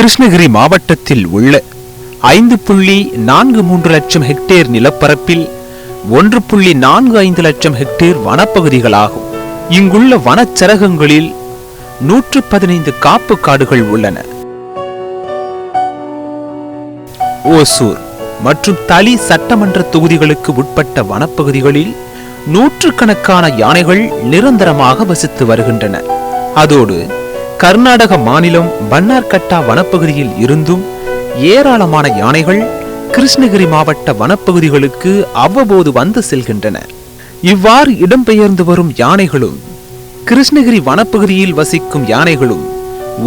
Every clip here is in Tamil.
கிருஷ்ணகிரி மாவட்டத்தில் உள்ள ஐந்து புள்ளி நான்கு மூன்று லட்சம் ஹெக்டேர் நிலப்பரப்பில் ஒன்று புள்ளி நான்கு ஐந்து லட்சம் ஹெக்டேர் வனப்பகுதிகளாகும். இங்குள்ள வனச்சரகங்களில் நூற்று பதினைந்து காப்பு காடுகள் உள்ளன. ஓசூர் மற்றும் தலி சட்டமன்ற தொகுதிகளுக்கு உட்பட்ட வனப்பகுதிகளில் நூற்றுக்கணக்கான யானைகள் நிரந்தரமாக வசித்து வருகின்றன. அதோடு கர்நாடக மாநிலம் பன்னார்கட்டா வனப்பகுதியில் இருந்தும் ஏராளமான யானைகள் கிருஷ்ணகிரி மாவட்ட வனப்பகுதிகளுக்கு அவ்வப்போது வந்து செல்கின்றன. இவ்வாறு இடம்பெயர்ந்து வரும் யானைகளும் கிருஷ்ணகிரி வனப்பகுதியில் வசிக்கும் யானைகளும்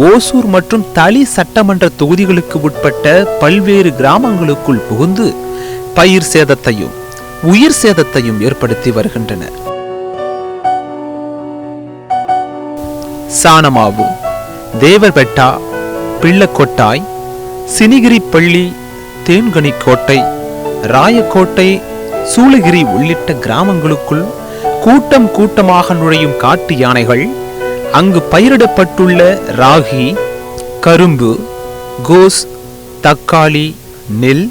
ஓசூர் மற்றும் தளி சட்டமன்ற தொகுதிகளுக்கு உட்பட்ட பல்வேறு கிராமங்களுக்குள் புகுந்து பயிர் சேதத்தையும் உயிர் சேதத்தையும் ஏற்படுத்தி வருகின்றன சானமாவு தேவர்பெட்டா பிள்ளக்கோட்டாய் சினிகிரிப்பள்ளி தேன்கனிக்கோட்டை ராயக்கோட்டை சூளகிரி உள்ளிட்ட கிராமங்களுக்குள் கூட்டம் கூட்டமாக நுழையும் காட்டு யானைகள் அங்கு பயிரிடப்பட்டுள்ள ராகி கரும்பு கோஸ் தக்காளி நெல்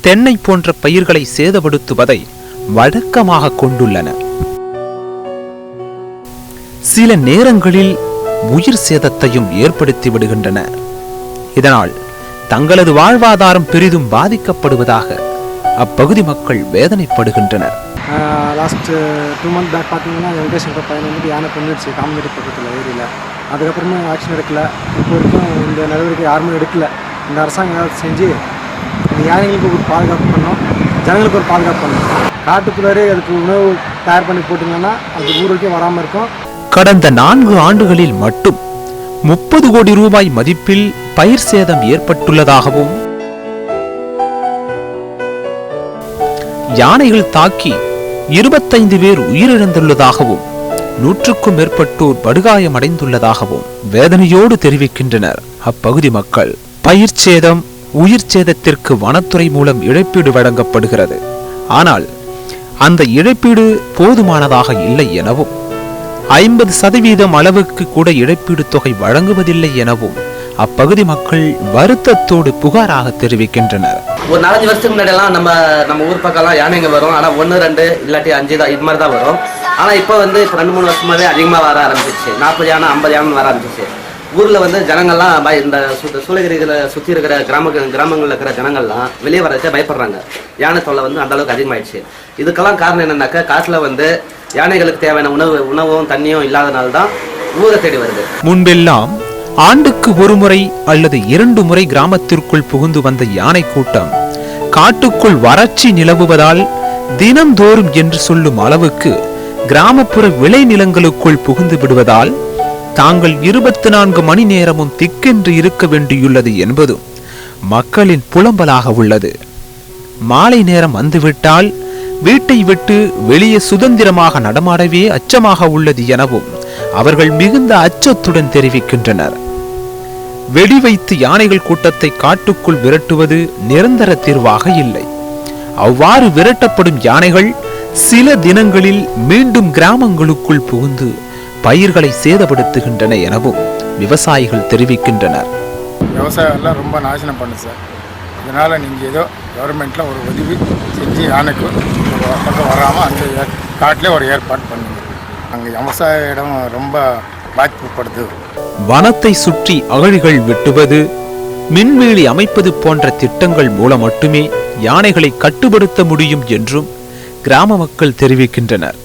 தென்னை போன்ற பயிர்களை சேதப்படுத்துவதை வழக்கமாக கொண்டுள்ளன. சில நேரங்களில் உயிர் சேதத்தையும் ஏற்படுத்தி விடுகின்றன. இதனால் தங்களது வாழ்வாதாரம் பெரிதும் பாதிக்கப்படுவதாக அப்பகுதி மக்கள் வேதனைப்படுகின்றனர். லாஸ்ட்டு டூ மந்த் பேக் பார்த்தீங்கன்னா வெங்கடேஸ்வர பையன் வந்து யானை கொண்டுடுச்சு காமநேரி பக்கத்தில் ஏரியில். அதுக்கப்புறமா ஆக்ஷன் எடுக்கல. இப்போ வரைக்கும் இந்த நடவடிக்கை யாருமே எடுக்கல. இந்த அரசாங்கம் ஏதாவது செஞ்சு இந்த யானைகளுக்கு ஒரு பாதுகாப்பு பண்ணோம் ஜனங்களுக்கு ஒரு பாதுகாப்பு பண்ணணும். காட்டுக்குள்ளாரே அதுக்கு உணவு தயார் பண்ணி போட்டிங்கன்னா அது ஊருக்கே வராமல் இருக்கும். கடந்த நான்கு ஆண்டுகளில் மட்டும் முப்பது கோடி ரூபாய் மதிப்பில் பயிர் சேதம் ஏற்பட்டுள்ளதாகவும் யானைகள் தாக்கி இருபத்தைந்து பேர் உயிரிழந்துள்ளதாகவும் நூற்றுக்கும் மேற்பட்டோர் படுகாயமடைந்துள்ளதாகவும் வேதனையோடு தெரிவிக்கின்றனர். அப்பகுதி மக்கள் பயிர் சேதம் உயிர் சேதத்திற்கு வனத்துறை மூலம் இழப்பீடு வழங்கப்படுகிறது. ஆனால் அந்த இழப்பீடு போதுமானதாக இல்லை எனவும் ஐம்பது சதவீதம் அளவுக்கு கூட இழப்பீடு தொகை வழங்குவதில்லை எனவும் அப்பகுதி மக்கள் வருத்தத்தோடு புகாராக தெரிவிக்கின்றனர். ஒரு நாலஞ்சு வருஷத்துக்கு முன்னாடியெல்லாம் நம்ம நம்ம ஊர் பக்கம்லாம் யானைங்க வரும். ஆனால் ஒன்று ரெண்டு இல்லாட்டி அஞ்சு தான் இது மாதிரி தான் வரும். ஆனால் இப்போ வந்து இப்போ ரெண்டு மூணு வருஷமாவே அதிகமாக வர ஆரம்பிச்சிச்சு நாற்பது யானை ஐம்பது யானை வர ஆரம்பிச்சிச்சு ஊரில் வந்து ஜனங்கள்லாம் பய இந்த சு சூளகிரியில் சுற்றி இருக்கிற கிராம கிராமங்களில் இருக்கிற ஜனங்கள்லாம் வெளியே வரச்சே பயப்படுறாங்க. யானை தொல்லை வந்து அந்த அளவுக்கு இதுக்கெல்லாம் காரணம் என்னன்னாக்கா காட்டில் வந்து யானைகளுக்கு தேவையான உணவு உணவும் தண்ணியும் இல்லாதனால தான் ஊரை தேடி வருது. முன்பெல்லாம் ஆண்டுக்கு ஒரு முறை அல்லது இரண்டு முறை கிராமத்திற்குள் புகுந்து வந்த யானை கூட்டம் காட்டுக்குள் வறட்சி நிலவுவதால் தினம்தோறும் என்று சொல்லும் அளவுக்கு கிராமப்புற விளைநிலங்களுக்குள் புகுந்து விடுவதால் தாங்கள் இருபத்தி நான்கு மணி நேரமும் திக்கென்று இருக்க வேண்டியுள்ளது என்பதும் மக்களின் புலம்பலாக உள்ளது. மாலை நேரம் வந்துவிட்டால் வீட்டை விட்டு வெளியே சுதந்திரமாக நடமாடவே அச்சமாக உள்ளது எனவும் அவர்கள் மிகுந்த அச்சத்துடன் தெரிவிக்கின்றனர். வெடி வைத்து யானைகள் கூட்டத்தை காட்டுக்குள் விரட்டுவது நிரந்தர தீர்வாக இல்லை. அவ்வாறு விரட்டப்படும் யானைகள் சில தினங்களில் மீண்டும் கிராமங்களுக்குள் புகுந்து பயிர்களை சேதப்படுத்துகின்றன எனவும் விவசாயிகள் தெரிவிக்கின்றனர். விவசாயம் எல்லாம் ரொம்ப நாசனம் பண்ணுது சார். இதனால் நீங்கள் ஏதோ கவர்மெண்ட்டில் ஒரு உதவி செஞ்சு யானைக்கு பக்கம் வராமல் அந்த காட்டிலே ஒரு ஏற்பாடு பண்ணுங்க. அங்கே விவசாய இடம் ரொம்ப பாதிப்புப்படுது வனத்தை சுற்றி அகழிகள் வெட்டுவது மின்வேலி அமைப்பது போன்ற திட்டங்கள் மூலம் மட்டுமே யானைகளை கட்டுப்படுத்த முடியும் என்றும் கிராம மக்கள் தெரிவிக்கின்றனர்.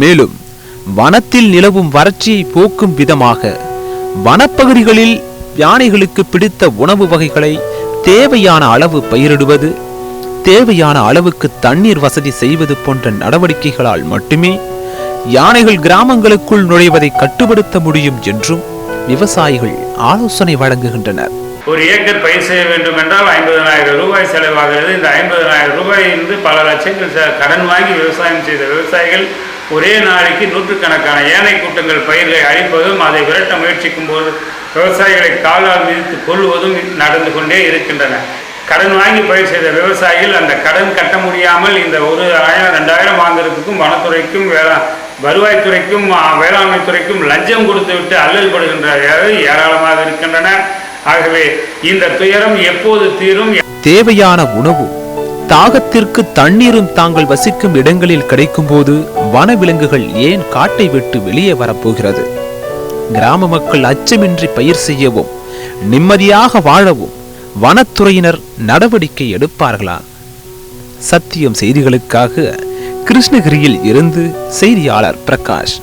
மேலும் வனத்தில் நிலவும் வறட்சியை போக்கும் விதமாக வனப்பகுதிகளில் யானைகளுக்கு பிடித்த உணவு வகைகளை தேவையான அளவு பயிரிடுவது தேவையான அளவுக்கு தண்ணீர் வசதி செய்வது போன்ற நடவடிக்கைகளால் மட்டுமே யானைகள் கிராமங்களுக்குள் நுழைவதை கட்டுப்படுத்த முடியும் என்றும் விவசாயிகள் ஆலோசனை வழங்குகின்றனர். ஒரு ஏக்கர் பயிர் செய்ய வேண்டும் என்றால் ஐம்பதனாயிரம் ரூபாய் செலவாகிறது. இந்த ஐம்பதனாயிரம் இருந்து பல லட்சங்கள் கடன் வாங்கி விவசாயம் செய்த விவசாயிகள் ஒரே நாளைக்கு நூற்றுக்கணக்கான ஏனை கூட்டங்கள் பயிர்களை அழிப்பதும் அதை விரட்ட முயற்சிக்கும் போது விவசாயிகளை காலால் மிதித்து கொள்வதும் நடந்து கொண்டே இருக்கின்றன. கடன் வாங்கி பயிர் செய்த விவசாயிகள் அந்த கடன் கட்ட முடியாமல் இந்த ஒரு ஆயிரம் ரெண்டாயிரம் வாங்குறதுக்கும் வனத்துறைக்கும் வேளா வருவாய்த்துறைக்கும் வேளாண்மை துறைக்கும் லஞ்சம் கொடுத்துவிட்டு அல்லல்படுகின்ற அல்லல் படுகின்ற ஏராளமாக இருக்கின்றன ஆகவே இந்த துயரம் எப்போது தீரும்? தேவையான உணவு தாகத்திற்கு தண்ணீரும் தாங்கள் வசிக்கும் இடங்களில் கிடைக்கும்போது வனவிலங்குகள் ஏன் காட்டை விட்டு வெளியே வரப்போகிறது? கிராம மக்கள் அச்சமின்றி பயிர் செய்யவும் நிம்மதியாக வாழவும் வனத்துறையினர் நடவடிக்கை எடுப்பார்களா? சத்தியம் செய்திகளுக்காக கிருஷ்ணகிரியில் இருந்து செய்தியாளர் பிரகாஷ்.